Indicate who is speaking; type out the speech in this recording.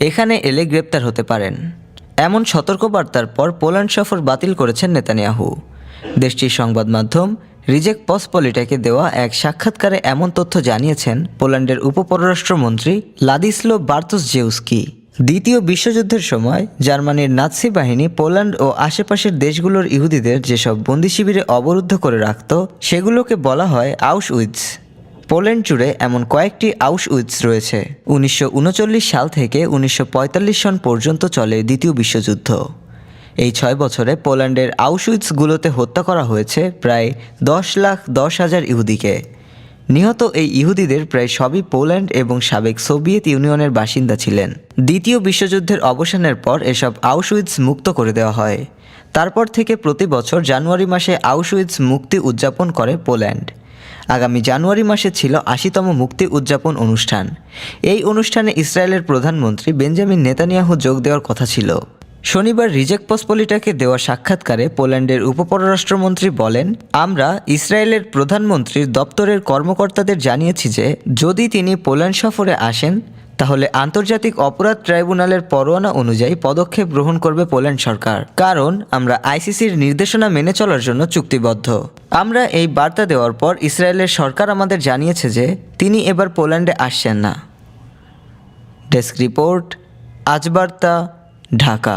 Speaker 1: এখানে এলে গ্রেপ্তার হতে পারেন। এমন সতর্কবার্তার পর পোল্যান্ড সফর বাতিল করেছেন নেতানিয়াহু। দেশটির সংবাদ মাধ্যম রিজেক পসপলিটাকে দেওয়া এক সাক্ষাৎকারে এমন তথ্য জানিয়েছেন পোল্যান্ডের উপপররাষ্ট্রমন্ত্রী লাদিসলো বার্তস জেউস্কি দ্বিতীয় বিশ্বযুদ্ধের সময় জার্মানির নাৎসি বাহিনী পোল্যান্ড ও আশেপাশের দেশগুলোর ইহুদিদের যেসব বন্দি শিবিরে অবরুদ্ধ করে রাখত, সেগুলোকে বলা হয় আউশউইটস পোল্যান্ড জুড়ে এমন কয়েকটি আউশউইটস রয়েছে। উনিশশো উনচল্লিশ সাল থেকে উনিশশো পঁয়তাল্লিশ সন পর্যন্ত চলে দ্বিতীয় বিশ্বযুদ্ধ। এই ছয় বছরে পোল্যান্ডের আউশউইটসগুলোতে হত্যা করা হয়েছে প্রায় দশ লাখ দশ হাজার ইহুদিকে। নিহত এই ইহুদিদের প্রায় সবই পোল্যান্ড এবং সাবেক সোভিয়েত ইউনিয়নের বাসিন্দা ছিলেন। দ্বিতীয় বিশ্বযুদ্ধের অবসানের পর এসব আউশউইটস মুক্ত করে দেওয়া হয়। তারপর থেকে প্রতি বছর জানুয়ারি মাসে আউশউইটস মুক্তি উদযাপন করে পোল্যান্ড। আগামী জানুয়ারি মাসে ছিল আশিতম মুক্তি উদযাপন অনুষ্ঠান। এই অনুষ্ঠানে ইসরায়েলের প্রধানমন্ত্রী বেঞ্জামিন নেতানিয়াহু যোগ দেওয়ার কথা ছিল। শনিবার রিজেক পসপলিটাকে দেওয়া সাক্ষাৎকারে পোল্যান্ডের উপপররাষ্ট্রমন্ত্রী বলেন, আমরা ইসরায়েলের প্রধানমন্ত্রীর দপ্তরের কর্মকর্তাদের জানিয়েছি যে, যদি তিনি পোল্যান্ড সফরে আসেন, তাহলে আন্তর্জাতিক অপরাধ ট্রাইব্যুনালের পরোয়ানা অনুযায়ী পদক্ষেপ গ্রহণ করবে পোল্যান্ড সরকার। কারণ, আমরা আইসিসির নির্দেশনা মেনে চলার জন্য চুক্তিবদ্ধ। আমরা এই বার্তা দেওয়ার পর ইসরায়েলের সরকার আমাদের জানিয়েছে যে তিনি এবার পোল্যান্ডে আসছেন না। ডেস্ক রিপোর্ট, আজ বার্তা, ঢাকা।